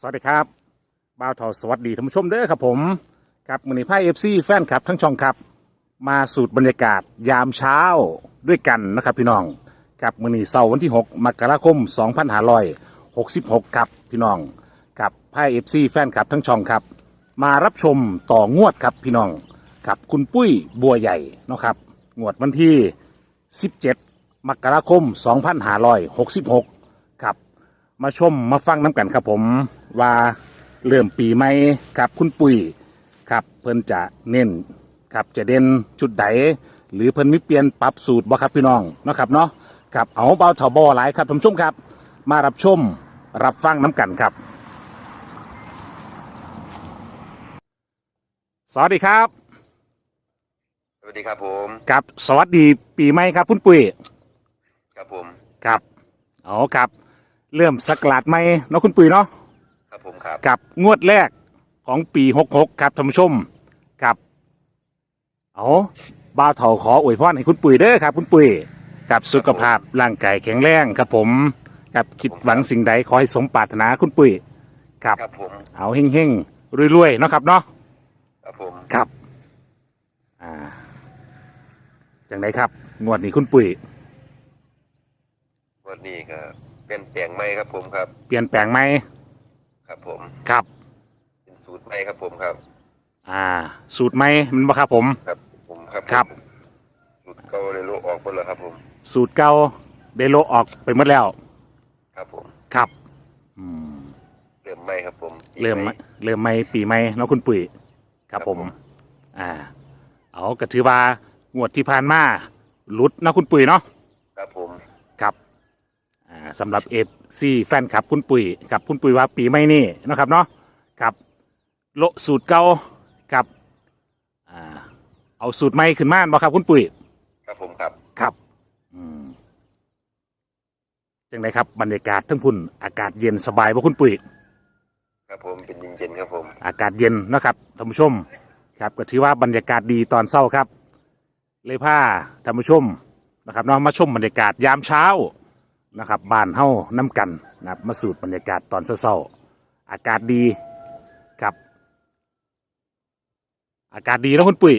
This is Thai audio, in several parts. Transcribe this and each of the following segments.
สวัสดีครับบ่าวทอสวัสดีท่านผู้ชมเด้อครับผมครับมือนี้ไพ่เอฟซีแฟนคลับทั้งช่องครับ มาสูตรบรรยากาศยามเช้าด้วยกันนะครับพี่น้องครับมือนี้เสาร์วันที่ 6 มกราคม 2566 ครับพี่น้องครับไพ่เอฟซีแฟนคลับทั้งช่องครับ มารับชมต่องวดครับพี่น้องครับคุณปุ้ยบัวใหญ่เนาะครับงวดวันที่ 17 มกราคม 2566ครับ มาชมมาฟังน้ำกันครับผมว่าเริ่มปีใหม่ครับคุณปุ้ยครับเพิ่นจะเน้นครับจะเด่นจุดใดหรือเพิ่นมีเปลี่ยนปรับสูตรบ่ครับพี่น้องเนาะครับเนาะครับเอาเบาเถาบ่หลายครับท่านผู้ชมครับ มารับชมรับฟังน้ำกันครับ สวัสดีครับ สวัสดีครับผมครับสวัสดีปีใหม่ครับคุณปุ้ยครับผมครับเอาครับ เริ่มสักราดใหม่เนาะคุณปุ้ยเนาะครับผมครับ กับงวดแรกของปี66ครับท่านผู้ชมครับเอาบ่าวเถาขออวยพรให้คุณปุ๋ยเด้อครับ คุณปุ๋ยกับสุขภาพร่างกายแข็งแรงครับผมกับคิดหวังสิ่งใดขอให้สมปรารถนาคุณปุ๋ยครับครับผมเอาเฮงๆรวยๆเนาะครับเนาะครับผมครับอ่าจังไดครับงวดนี้คุณปุ๋ยวันนี้ก็ เป็นแปลงใหม่ครับผมครับ เปลี่ยนแปลงไหมครับผมครับ เป็นสูตรใหม่ครับผมครับ อ่า สูตรไหมมันบ่ครับผม ครับผมครับครับ สูตรเก่าเลยโลกออกหมดแล้วครับผม สูตรเก่าได้โลออกไปหมดแล้ว ครับผมครับอืมเริ่มใหม่ครับผมเริ่มไหมเริ่มไม่ปีใหม่เนาะคุณปุ๋ยครับผมครับผมอ่า เอากระถือว่างวดที่ผ่านมาหลุดเนาะคุณปุ๋ยเนาะครับผมครับ อ่าสำหรับเอฟซีแฟนครับคุณปุ๋ยกับคุณปุ๋ยว่าปีใหม่นี่เนาะครับเนาะครับโละสูตรเก่ากับอ่าเอาสูตรใหม่ขึ้นมาบ่ครับคุณปุ๋ยครับผมครับครับอืมจังไดครับบรรยากาศทั้งพุ่นอากาศเย็นสบายบ่คุณปุ๋ยครับผมเป็นเย็นๆครับผม อากาศเย็นนะครับท่านผู้ชมครับก็ถือว่าบรรยากาศดีตอนเช้าครับ เลยพาท่านผู้ชมนะครับเนาะมาชมบรรยากาศยามเช้า นะครับบ้านเฮาน้ำกันนะครับมาสูตรบรรยากาศตอนเช้าๆอากาศดีครับ อากาศดีแล้วคุณปุ๋ย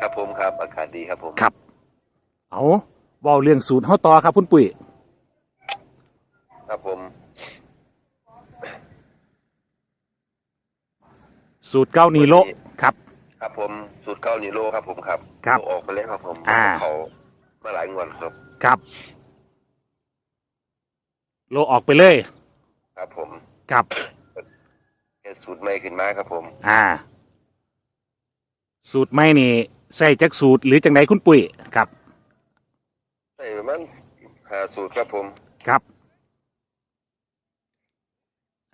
ครับผมครับ อากาศดีครับผมครับ เอาเบาเรื่องสูตรเฮาต่อครับคุณปุ๋ยครับผม สูตรเก้านีโลครับ ครับผมสูตรเก่านี่โลครับผมครับครับโลออกไปแล้วครับผมอ่า เขามาหลายงวดครับครับ โลออกไปเลย ครับผมครับเป็นสูตรใหม่ขึ้นมาครับผม อ่า สูตรไม่นี่ใส่จักสูตรหรือจังไดคุณปุ๋ยครับใช่ประมาณหาสูตรครับผมครับ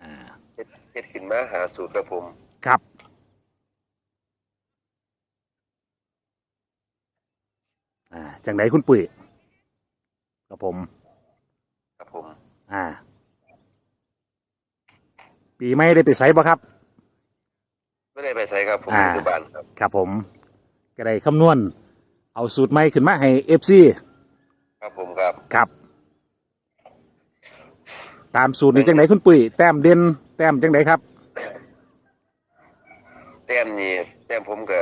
อ่าเฮ็ดเฮ็ดขึ้นมาหาสูตรครับผมครับอ่าจังไดคุณปุ๋ยครับผมครับผม อ่า ปีไม่ได้ไปใส่บ่ครับ ไม่ได้ไปใส่ครับผมอ่า อยู่บ้านครับครับผมก็ได้คำนวณ เอาสูตรใหม่ขึ้นมาให้เอฟซีครับผมครับครับ ตามสูตรนี้จังไดคุณปุ๋ยแต้มเด่นแต้มจังไดครับ แต้มนี่แต้มผมก็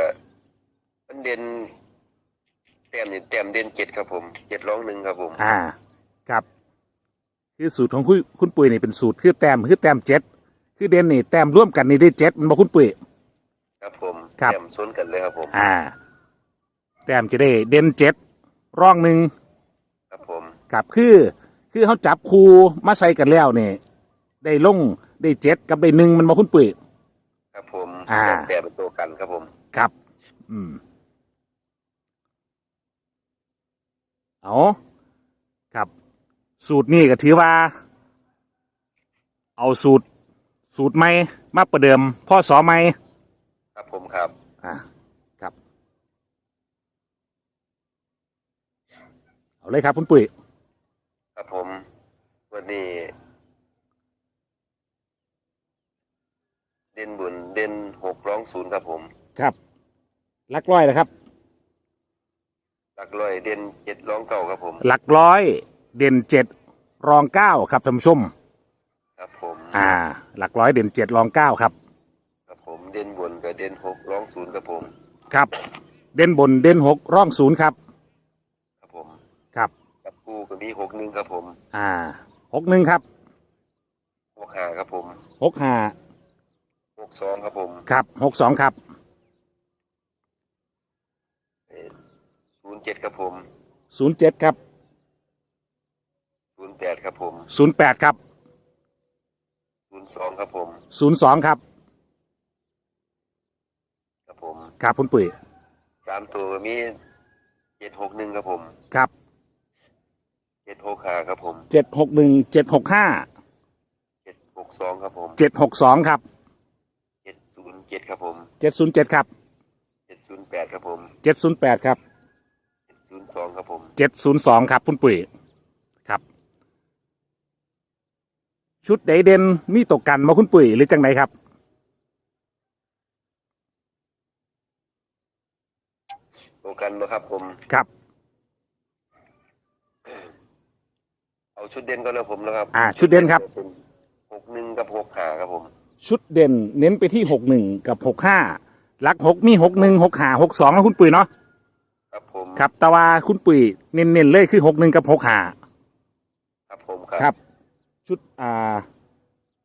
มันเด่นแต้มนี่แต้มเด่นเจ็ดครับผมเจ็ดร้องหนึ่งครับผมอ่า ครับ คือสูตรของคุณคุณปุ๋ยนี่เป็นสูตรคือแต้มคือแต้มเจ็ดคือเด่นนี่แต้มร่วมกันนี่ได้เจ็ดมันบอกคุณปุ๋ย ครับผมครับ แต้มสวนกันเลยครับผม อ่า แต้มจะได้เด่นเจ็ดร่องหนึ่งครับผม กับคือ คือเขาจับคูมาใส่กันแล้วเนี่ยได้ลงได้เจ็ดกับได้หนึ่งมันบอกคุณปุ๋ย ครับผมอ่า แต้มเป็นตัวกันครับผมครับ อืม เอาครับ สูตรนี้ก็ถือว่า เอาสูตร สูตรใหม่มาประเดิมพ่อสอใหม่ครับผมครับ อ่าครับ เอาเลยครับคุณปุ๋ยครับผม วันนี้ เด่นบุญเด่นหกร้องศูนย์ครับผมครับลักร้อยนะครับหลักร้อยเด่นเจ็ดร้องเก่าครับผม หลักร้อย เด่นเจ็ด รองเก้าครับท่านผู้ชม ครับผมอ่า หลักร้อยเด่นเจ็ดรองเก้าครับ ครับผมเด่นบนกับเด่นหกร้องศูนย์ครับผม ครับ เด่นบนเด่นหกร่องศูนย์ครับ ครับผมครับ กับกูก็มีหกหนึ่งครับผมอ่าหกหนึ่งครับหกห้าครับผมหกห้าหกสองครับผมครับหกสองครับศูนย์เจ็ดครับผมศูนย์เจ็ดครับศู นย์แปดครับผมศูนย์แปดครับศูนย์สองครับผมศูนย์สองครับครับผมครับคุณปุ๋ยสามตัวก็มีเจ็ดหกหนึ่งครับผมครับเจ็ดหกห้าครับผมเจ็ดหกหนึ่งเจ็ดหกห้าเจ็ดหกสองครับผมเจ็ดหกสองครับเจ็ดศูนย์เจ็ดครับผมเจ็ดศูนย์เจ็ดครับเจ็ดศูนย์แปดครับผมเจ็ดศูนย์แปดครับเจ็ดศูนย์สองครับผมเจ็ดศูนย์สองครับคุณปุ๋ยครับ ชุดใดเด่นมีตกกันมาคุณปุ๋ยหรือจังไหนครับตรงกันนะครับผมครับ เอาชุดเด่นก็แล้วผมนะครับ อ่า ชุดเด่นครับเป็นหกหนึ่งกับหกห้าครับผม ชุดเด่นเน้นไปที่หกหนึ่งกับหกห้าลักหกมีหกหนึ่งหกห้าหกสองแล้วคุณปุ๋ยเนาะครับผมครับแต่ว่าคุณปุ๋ยเน้นๆเลยคือหกหนึ่งกับหกห้าครับผมครับครับ ชุดอ่า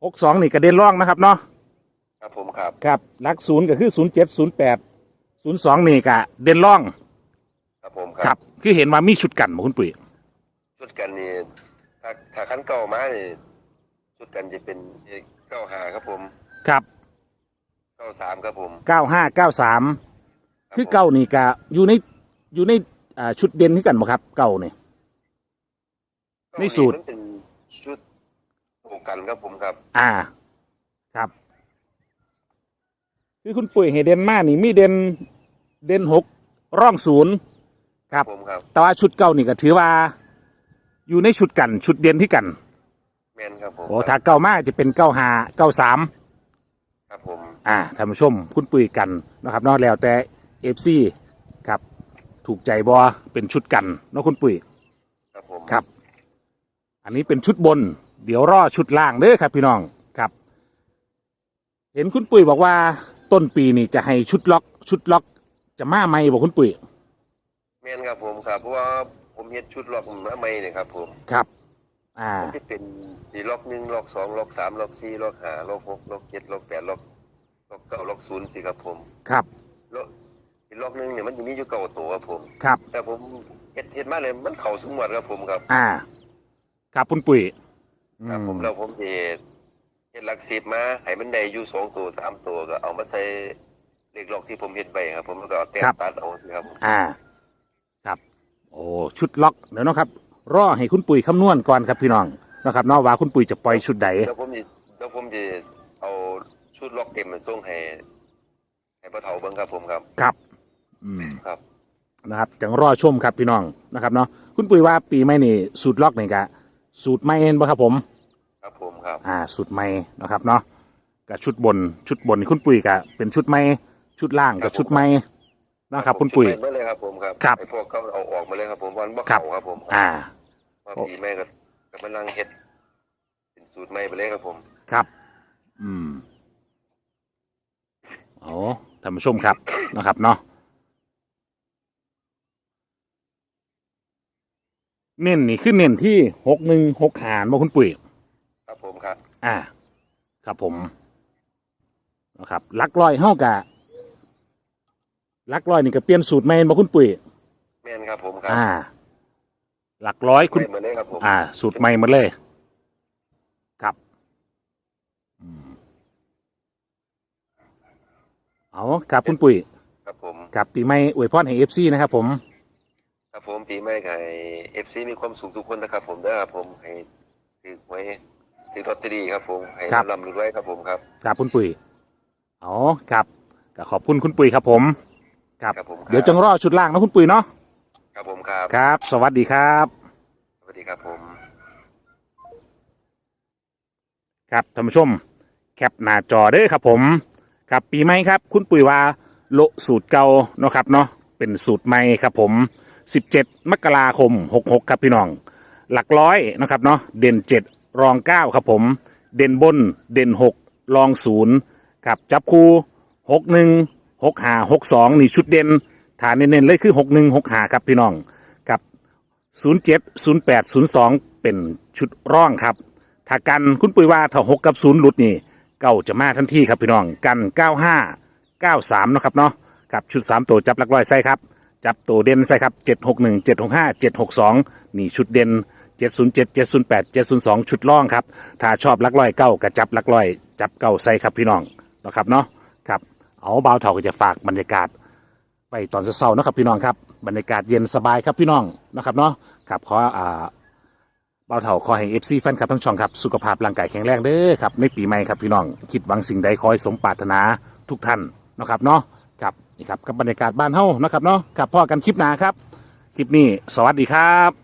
หกสองนี่กระเด็นร่องนะครับเนาะครับผมครับ ครับลักศูนย์ก็คือศูนย์เจ็ดศูนย์แปดศูนย์สองนี่กะเด่นร่อง ครับผมครับคือเห็นว่ามีชุดกันบ่คุณปุ๋ยชุดกันนี่ถ้าถ้าขั้นเก่ามานี่ชุดกันจะเป็นเก้าห้าครับผมครับเก้าสามครับผมเก้าห้าเก้าสามรับคือผมเก้านี่กะอยู่ในอยู่ในอ่าชุดเด่นที่กันบ่ครับเก้านี่ในสูตร มันเป็นชุดโอ กันครับผมครับ อ่า ครับ คือคุณปุ๋ยเฮเดนมานี่มีเด่นเด่นหกร่องศูนย์ครับผมครับ แต่ว่าชุดเก้านี่ก็ถือว่า อยู่ในชุดกัน ชุดเด่นที่กันแมนครับผมโอ้ถ้าเก้ามาจะเป็นเก้าห้าเก้าสามครับผมอ่าท่านผู้ชม คุณปุ๋ยกันนะครับเนอกแล้วแต่เอฟซีครับ ถูกใจบอเป็นชุดกันเนาะคุณปุ๋ยครับผมครับ อันนี้เป็นชุดบน เดี๋ยวรอชุดล่างเด้อครับพี่น้องครับ เห็นคุณปุ๋ยบอกว่าต้นปีนี่จะให้ชุดล็อกชุดล็อกจะมาไหมบอกคุณปุ๋ยแมนครับผมครับเพราะว่าผมเฮ็ดชุดล็อกมาใหม่เนี่ยครับผมครับ อ่ามันจะเป็นสีล็อกหนึ่งล็อกสองล็อกสามล็อกสี่ล็อกห้าล็อกหกล็อกเจ็ดล็อกแปดล็อกล็อกเก้าล็อกศูนย์สิครับผมครับล็อกอีกล็อกหนึ่งเนี่ยมันจะมีอยู่เก้าตัวครับผมครับ แต่ผมเฮ็ดเฮ็ดมาเลยมันเข่าสมบัติครับผมครับ อ่า ครับคุณปุ๋ยอื ครับผมมแล้วผมจะเฮ็ดหลักสิบมาให้มันได้อยู่สองตัวสามตัวก็เอามาใส่เลขล็อกที่ผมเฮ็ดไปครับ ผมแล้วก็เอาแต้มตัดเอาสิครับผมอ่า ครับ โอ้ชุดล็อกเดี๋ยวนะครับ รอให้คุณปุ๋ยคำนวณก่อนครับพี่น้องนะครับเนาะว่าคุณปุ๋ยจะปล่อยชุดใดแล้วผมจะแล้วผมจะเอาชุดล็อกเต็มมาส่งให้ให้พ่อเฒ่าเบิ่งครับผมครับ ครับ อืมครับนะครับจังรอชมครับพี่น้องนะครับเนาะคุณปุ๋ยว่าปีใหม่นี่สูตรล็อกนี่กะสูตรใหม่เห็นป่ะครับผมครับ ผมครับ อ่าสูตรใหม่นะครับเนาะกับชุดบนชุดบนนี่คุณปุ๋ยกะเป็นชุดใหม่ชุดล่างกับชุดใหม่นะครับคุณปุ๋ยชุดใหม่มาเลยครับผมครับครับไอ้พวกเขาเอาออกมาเลยครับผมวันบ่ครับเข่าครับผมอ่าว่าปีใหม่ก็ก็มานั่งเฮ็ดเป็นสูตรใหม่ไปเลยครับผมครับ อืมโอ้ท่านผู้ชมครับนะครับเนาะเน้นนี่คือเน้นที่หกหนึ่งหกหารมาคุณปุ๋ยครับผมครับ อ่า ครับผมนะครับลักลอยเฮากะลักลอยนี่ก็เปลี่ยนสูตรใหม่มาคุณปุ๋ยแม่นครับผมครับอ่า หลักร้อยคุณไปมาเลยครับผมอ่า สูตรใหม่หมดเลย ครับอืมเอาครับคุณปุ๋ยครับผมกับปีใหม่อวยพรให้เอฟซีนะครับผม ครับผมปีใหม่ก็ให้ FC มีความสุขทุกคนนะครับผมเด้อครับผมให้ถือหวย ถือลอตเตอรี่ครับผมให้ครับร่ำรวยครับผมครับ ครับคุณปุ๋ยอ๋อครับก็ขอบคุณคุณปุ๋ยครับผม ครับ ครับผมครับ เดี๋ยวจังรอชุดล่างนะคุณปุ๋ยเนาะครับผมครับ ครับ สวัสดีครับ สวัสดีครับผม ครับท่านผู้ชมแคปหน้าจอเด้อครับผมครับปีใหม่ครับ คุณปุ๋ยว่าโละสูตรเก่าเนาะครับเนาะเป็นสูตรใหม่ครับผม 17 มกราคม 66 ครับพี่น้อง หลักร้อยนะครับเนาะเด่น 7 รอง9ครับผม เด่นบนเด่นหกรองศูนย์ครับจับคู่หกหนึ่งหกหาหกสองนี่ชุดเด่นฐานเน้นๆเลยคือหกหนึ่งหกหาครับพี่น้องกับศูนย์เจ็ดศูนย์แปดศูนย์สองเป็นชุดร่องครับ ถ้ากันคุณปุ้ยว่าถ้าหกกับศูนย์หลุดนี่เก้าจะมาทันทีครับพี่น้องกันเก้าห้าเก้าสามนะครับเนาะกับชุดสามตัวจับลักร้อยใส่ครับจับตัวเด่นใส่ครับเจ็ดหกหนึ่งเจ็ดหกห้าเจ็ดหกสองนี่ชุดเด่น เจ็ดศูนย์เจ็ดเจ็ดศูนย์แปดเจ็ดศูนย์สองชุดล่องครับ ถ้าชอบลักร้อยเก้าก็จับลักร้อย จับเก้าใส่ครับพี่น้องนะครับเนาะครับเอาเบาเท่าก็จะฝากบรรยากาศไปตอนเช้าๆนะครับพี่น้องครับบรรยากาศเย็นสบายครับพี่น้องนะครับเนาะครับขออ่าเบาเถาขอให้เอฟซีแฟนคลับทั้งช่องครับสุขภาพร่างกายแข็งแรงเด้อครับในปีใหม่ครับพี่น้องคิดหวังสิ่งใดคอยสมปรารถนาทุกท่านนะครับเนาะครับนี่ครับกับบรรยากาศบ้านเฮานะครับเนาะกับพ่อกันคลิปหน้าครับ คลิปนี้สวัสดีครับ